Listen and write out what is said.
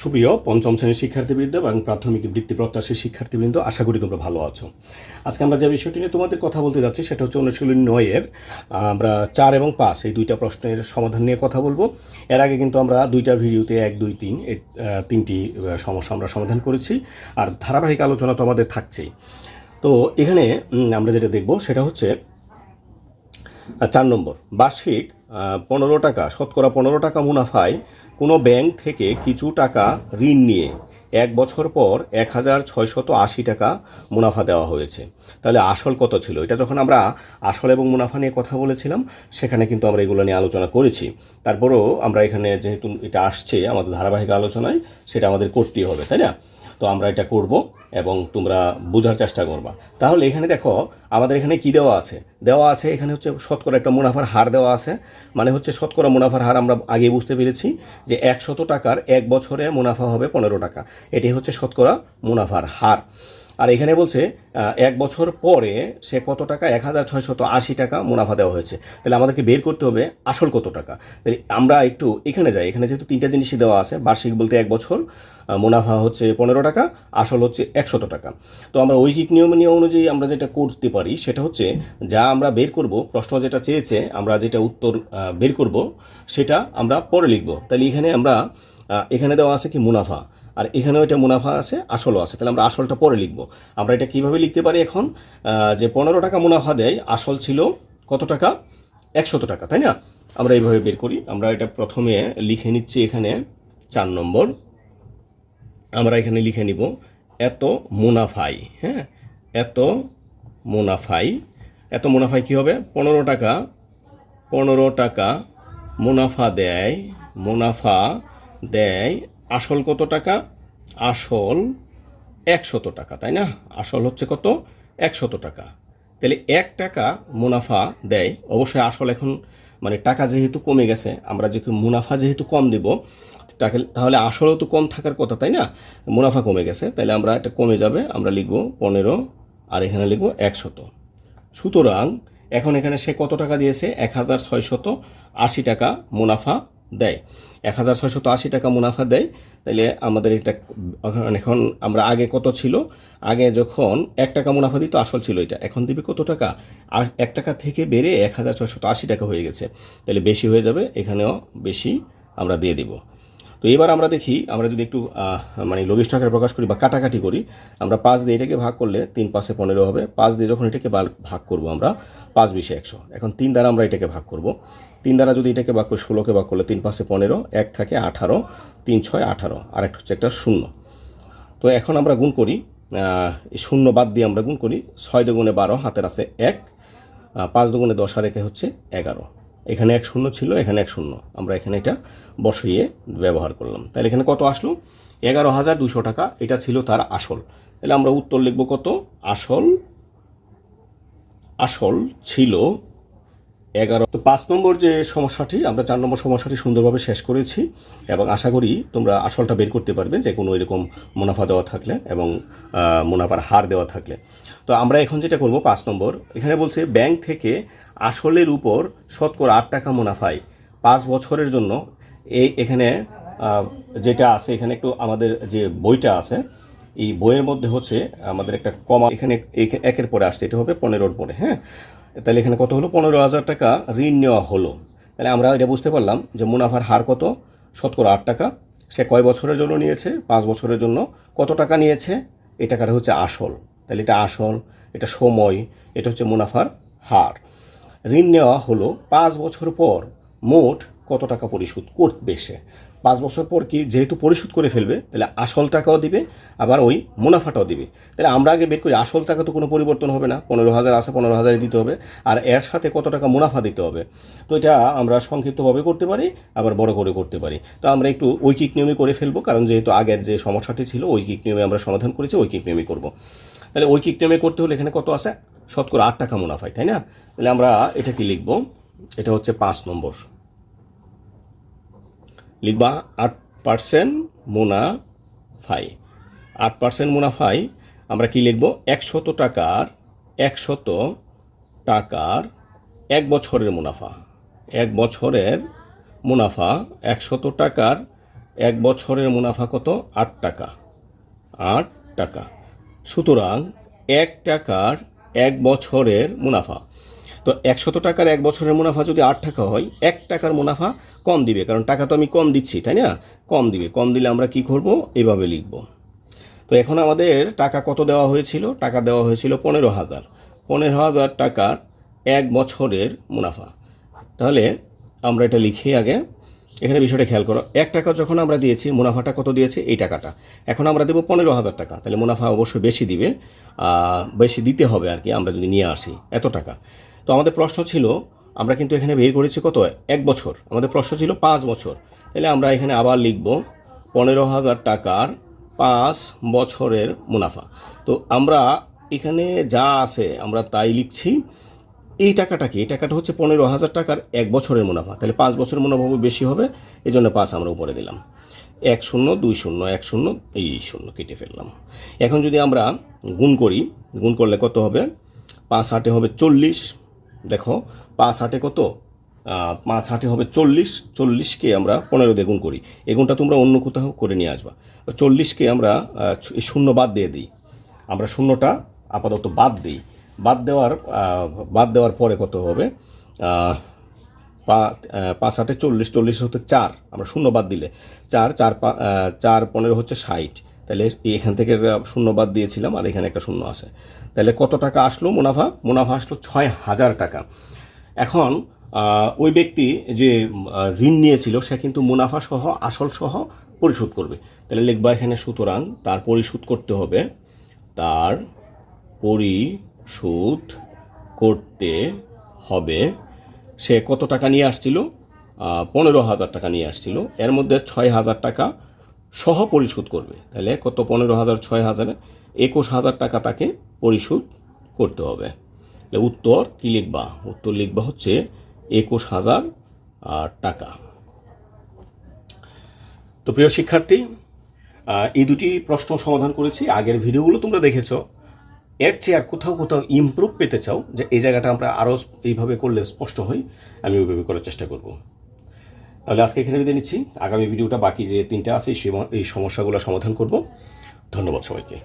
সুপ্রিয় পঞ্চম শ্রেণির শিক্ষার্থীবৃন্দ এবং প্রাথমিক বৃত্তি প্রত্যাশী শিক্ষার্থীবৃন্দ। আশা করি তোমরা ভালো আছো। আজকে আমরা যে বিষয়টি নিয়ে তোমাদের কথা বলতে যাচ্ছি, সেটা হচ্ছে অনুশীলনী নয়ের। আমরা চার এবং পাঁচ, এই দুইটা প্রশ্নের সমাধান নিয়ে কথা বলব। এর আগে কিন্তু আমরা দুইটা ভিডিওতে এক, দুই, তিন এই তিনটি সমস্যা আমরা সমাধান করেছি। আর ধারাবাহিক আলোচনা তো আমাদের থাকছেই। তো এখানে আমরা যেটা দেখব, সেটা হচ্ছে চার নম্বর। বার্ষিক পনেরো টাকা, শতকরা পনেরো টাকা মুনাফায় কোনো ব্যাংক থেকে কিছু টাকা ঋণ নিয়ে এক বছর পর এক হাজার ছয়শত আশি টাকা মুনাফা দেওয়া হয়েছে। তাহলে আসল কত ছিল? এটা যখন আমরা আসল এবং মুনাফা নিয়ে কথা বলেছিলাম, সেখানে কিন্তু আমরা এগুলো নিয়ে আলোচনা করেছি। তারপরেও আমরা এখানে যেহেতু এটা আসছে আমাদের ধারাবাহিক আলোচনায়, সেটা আমাদের করতেই হবে, তাই না? তো আমরা এটা করব এবং তোমরা বোঝার চেষ্টা করবা। তাহলে এখানে দেখো, আমাদের এখানে কি দেওয়া আছে? দেওয়া আছে এখানে হচ্ছে শতকরা একটা মুনাফার হার দেওয়া আছে। মানে হচ্ছে শতকরা মুনাফার হার আমরা আগে বুঝতে পেরেছি যে একশত টাকার এক বছরে মুনাফা হবে পনেরো টাকা। এটি হচ্ছে শতকরা মুনাফার হার। আর এখানে বলছে এক বছর পরে সে কত টাকা? এক হাজার ছয়শত আশি টাকা মুনাফা দেওয়া হয়েছে। তাহলে আমাদেরকে বের করতে হবে আসল কত টাকা? তাহলে আমরা একটু এখানে যাই। এখানে যেহেতু তিনটা জিনিসই দেওয়া আছে, বার্ষিক বলতে এক বছর মুনাফা হচ্ছে পনেরো টাকা, আসল হচ্ছে একশত টাকা। তো আমরা ঐহিক নিয়ম নিয়ম অনুযায়ী আমরা যেটা করতে পারি সেটা হচ্ছে, যা আমরা বের করব, প্রশ্ন যেটা চেয়েছে, আমরা যেটা উত্তর বের করব, সেটা আমরা পরে লিখব। তাহলে এখানে আমরা এখানে দেওয়া আছে কি মুনাফা। আর এখানেও এটা মুনাফা আছে, আসলও আছে। তাহলে আমরা আসলটা পরে লিখব। আমরা এটা কীভাবে লিখতে পারি এখন? যে পনেরো টাকা মুনাফা দেয়, আসল ছিল কত টাকা? একশত টাকা, তাই না? আমরা এইভাবে বের করি। আমরা এটা প্রথমে লিখে নিচ্ছি এখানে চার নম্বর। আমরা এখানে লিখে নিব, এত মুনাফাই হ্যাঁ? এত মুনাফাই। এত মুনাফাই কী হবে? পনেরো টাকা পনেরো টাকা মুনাফা দেয় মুনাফা দেয় আসল কত টাকা? আসল একশত টাকা, তাই না? আসল হচ্ছে কত? একশত টাকা। তাহলে এক টাকা মুনাফা দেয়। অবশ্যই আসল এখন মানে টাকা যেহেতু কমে গেছে, আমরা যেহেতু মুনাফা যেহেতু কম দেব তাহলে আসলও তো কম থাকার কথা, তাই না? মুনাফা কমে গেছে, তাহলে আমরা এটা কমে যাবে, আমরা লিখব পনেরো, আর এখানে লিখব একশত। সুতরাং এখন এখানে সে কত টাকা দিয়েছে? এক হাজার ছয়শত আশি টাকা মুনাফা দেয়। এক হাজার ছয়শত আশি টাকা মুনাফা দেয়। তাহলে আমাদের এটা এখন- আমরা আগে কত ছিল? আগে যখন এক টাকা মুনাফা দিত, আসল ছিল এটা। এখন দিবে কত টাকা? আর এক টাকা থেকে বেড়ে এক হাজার ছয়শত আশি টাকা হয়ে গেছে। তাহলে বেশি হয়ে যাবে, এখানেও বেশি আমরা দিয়ে দিব। তো এবার আমরা দেখি, আমরা যদি একটু মানে লঘিষ্ঠ আকারে প্রকাশ করি বা কাটাকাটি করি, আমরা পাঁচ দিয়ে এটাকে ভাগ করলে তিন পাশে পনেরো হবে। পাঁচ দিয়ে যখন এটাকে ভাগ করব আমরা, পাঁচ বিশে একশো। এখন তিন দ্বারা আমরা এটাকে ভাগ করব। তিন দ্বারা যদি এটাকে ভাগ করি, ষোলোকে ভাগ করলে তিন পাশে পনেরো, এক থাকে আঠারো, তিন ছয় আঠারো আর একটা হচ্ছে একটা শূন্য। তো এখন আমরা গুণ করি শূন্য বাদ দিয়ে আমরা গুণ করি, ছয় দুগুণে বারো, হাতের আছে এক পাঁচ দুগুণে দশ আর একে হচ্ছে এগারো। এখানে এক শূন্য ছিল, এখানে এক শূন্য। আমরা এখানে এটা বসিয়ে ব্যবহার করলাম। তাহলে এখানে কত আসলো? এগারো হাজার দুশো টাকা, এটা ছিল তার আসল। তাহলে আমরা উত্তর লিখব কত? আসল আসল ছিল এগারো। তো পাঁচ নম্বর যে সমস্যাটি, আমরা চার নম্বর সমস্যাটি সুন্দরভাবে শেষ করেছি এবং আশা করি তোমরা আসলটা বের করতে পারবে যে কোনো এরকম মুনাফা দেওয়া থাকলে এবং মুনাফার হার দেওয়া থাকলে। তো আমরা এখন যেটা করব পাঁচ নম্বর, এখানে বলছে ব্যাংক থেকে আসলের উপর শতকরা আট টাকা মুনাফায় পাঁচ বছরের জন্য এই এখানে যেটা আছে, এখানে একটু আমাদের যে বইটা আছে, এই বইয়ের মধ্যে হচ্ছে আমাদের একটা কমা, এখানে একের পরে আসছে, এটা হবে পনেরোর পরে হ্যাঁ? তাহলে এখানে কত হলো? পনেরো হাজার টাকা ঋণ নেওয়া হলো। তাহলে আমরা এটা বুঝতে পারলাম যে মুনাফার হার কত? শতকরা আট টাকা। সে কয় বছরের জন্য নিয়েছে? পাঁচ বছরের জন্য। কত টাকা নিয়েছে? এই টাকাটা হচ্ছে আসল। তাহলে এটা আসল, এটা সময়, এটা হচ্ছে মুনাফার হার। ঋণ নেওয়া হলো পাঁচ বছর পর। মোট কত টাকা পরিশোধ করবে সে? পাঁচ বছর পর কি যেহেতু পরিশোধ করে ফেলবে, তাহলে আসল টাকাও দিবে, আবার ওই মুনাফাটাও দিবে। তাহলে আমরা আগে বের করি, আসল টাকা তো কোনো পরিবর্তন হবে না, পনেরো হাজার আছে, পনেরো হাজারে দিতে হবে, আর এর সাথে কত টাকা মুনাফা দিতে হবে? তো এটা আমরা সংক্ষিপ্তভাবে করতে পারি, আবার বড় করে করতে পারি। তো আমরা একটু ঐকিক নিয়মে করে ফেলব, কারণ যেহেতু আগের যে সমস্যাটি ছিল ঐকিক নিয়মে আমরা সমাধান করেছি ঐকিক নিয়মে করব। তাহলে ঐকিক নিয়মে করতে হলে এখানে কত আছে? শতকরা আট টাকা মুনাফায়, তাই না? তাহলে আমরা এটা কি লিখব, এটা হচ্ছে পাঁচ নম্বর। লিখবা আট পার্সেন্ট মুনাফাই আট পার্সেন্ট মুনাফাই আমরা কি লিখব? একশত টাকার একশত টাকার এক বছরের মুনাফা। এক বছরের মুনাফা, একশত টাকার এক বছরের মুনাফা কত? আট টাকা। আট টাকা। সুতরাং এক টাকার এক বছরের মুনাফা। তো একশত টাকার এক বছরের মুনাফা যদি আট টাকা হয়, এক টাকার মুনাফা কম দিবে, কারণ টাকা তো আমি কম দিচ্ছি, তাই না? কম দিবে, কম দিলে আমরা কি করব? এভাবে লিখব। তো এখন আমাদের টাকা কত দেওয়া হয়েছিল? টাকা দেওয়া হয়েছিল পনেরো হাজার। পনেরো হাজার টাকার এক বছরের মুনাফা। তাহলে আমরা এটা লিখি আগে। এখানে বিষয়টা খেয়াল করো, এক টাকা যখন আমরা দিয়েছি, মুনাফাটা কত দিয়েছে? এই টাকাটা। এখন আমরা দেবো পনেরো হাজার টাকা, তাহলে মুনাফা অবশ্যই বেশি দিবে বেশি দিতে হবে আর কি, আমরা যদি নিয়ে আসি, এত টাকা। তো আমাদের প্রশ্ন ছিল, আমরা কিন্তু এখানে বের করেছি কত? এক বছর। আমাদের প্রশ্ন ছিল পাঁচ বছর। তাহলে আমরা এখানে আবার লিখব পনেরো হাজার টাকার পাঁচ বছরের মুনাফা। তো আমরা এখানে যা আছে, আমরা তাই লিখছি। এই টাকাটা কি? এই টাকাটা হচ্ছে পনেরো হাজার টাকার এক বছরের মুনাফা। তাহলে পাঁচ বছরের মুনাফা বেশি হবে এই জন্য পাঁচ আমরা উপরে দিলাম। এক শূন্য, দুই শূন্য, এক শূন্য, এই শূন্য কেটে ফেললাম। এখন যদি আমরা গুণ করি, গুণ করলে কত হবে? পাঁচ হাটে হবে চল্লিশ দেখো, পাঁচ হাটে কত? পাঁচ হাটে হবে চল্লিশ, চল্লিশকে আমরা পনেরো দিয়ে গুণ করি। এই গুণটা তোমরা অন্য কোথাও করে নিয়ে আসবা। চল্লিশকে আমরা শূন্য বাদ দিয়ে দিই। আমরা শূন্যটা আপাতত বাদ দিই। বাদ দেওয়ার বাদ দেওয়ার পরে কত হবে? পাঁচ আটে চল্লিশ চল্লিশ হতে চার। আমরা শূন্য বাদ দিলে চার চার পা- চার পনেরো হচ্ছে ষাট। তাহলে এখান থেকে শূন্য বাদ দিয়েছিলাম আর এখানে একটা শূন্য আছে। তাহলে কত টাকা আসলো মুনাফা? মুনাফা আসলো ছয় হাজার টাকা। এখন ওই ব্যক্তি যে ঋণ নিয়েছিল, সে কিন্তু মুনাফা সহ, আসল সহ পরিশোধ করবে। তাহলে লিখবা এখানে, সুতরাং তার পরিশোধ করতে হবে। তার পরিশোধ করতে হবে। সে কত টাকা নিয়ে আসছিল? পনেরো হাজার টাকা নিয়ে আসছিল। এর মধ্যে ছয় হাজার টাকা সহ পরিশোধ করবে। তাহলে কত? পনেরো হাজার, ছয় হাজারে একুশ হাজার টাকা তাকে পরিশোধ করতে হবে। তাহলে উত্তর কী লিখবা? উত্তর লিখবা হচ্ছে একুশ হাজার টাকা। তো প্রিয় শিক্ষার্থী এই দুটি প্রশ্ন সমাধান করেছি। আগের ভিডিওগুলো তোমরা দেখেছ। এর চেয়ে আর কোথাও কোথাও ইমপ্রুভ পেতে চাও, যে এই জায়গাটা আমরা আরও এইভাবে করলে স্পষ্ট হই আমি ওইভাবে করার চেষ্টা করব। তাহলে আজকে এখানে বিদায় নিচ্ছি। আগামী ভিডিওটা বাকি যে তিনটা আছে এই সমস্যাগুলো সমাধান করব। ধন্যবাদ সবাইকে।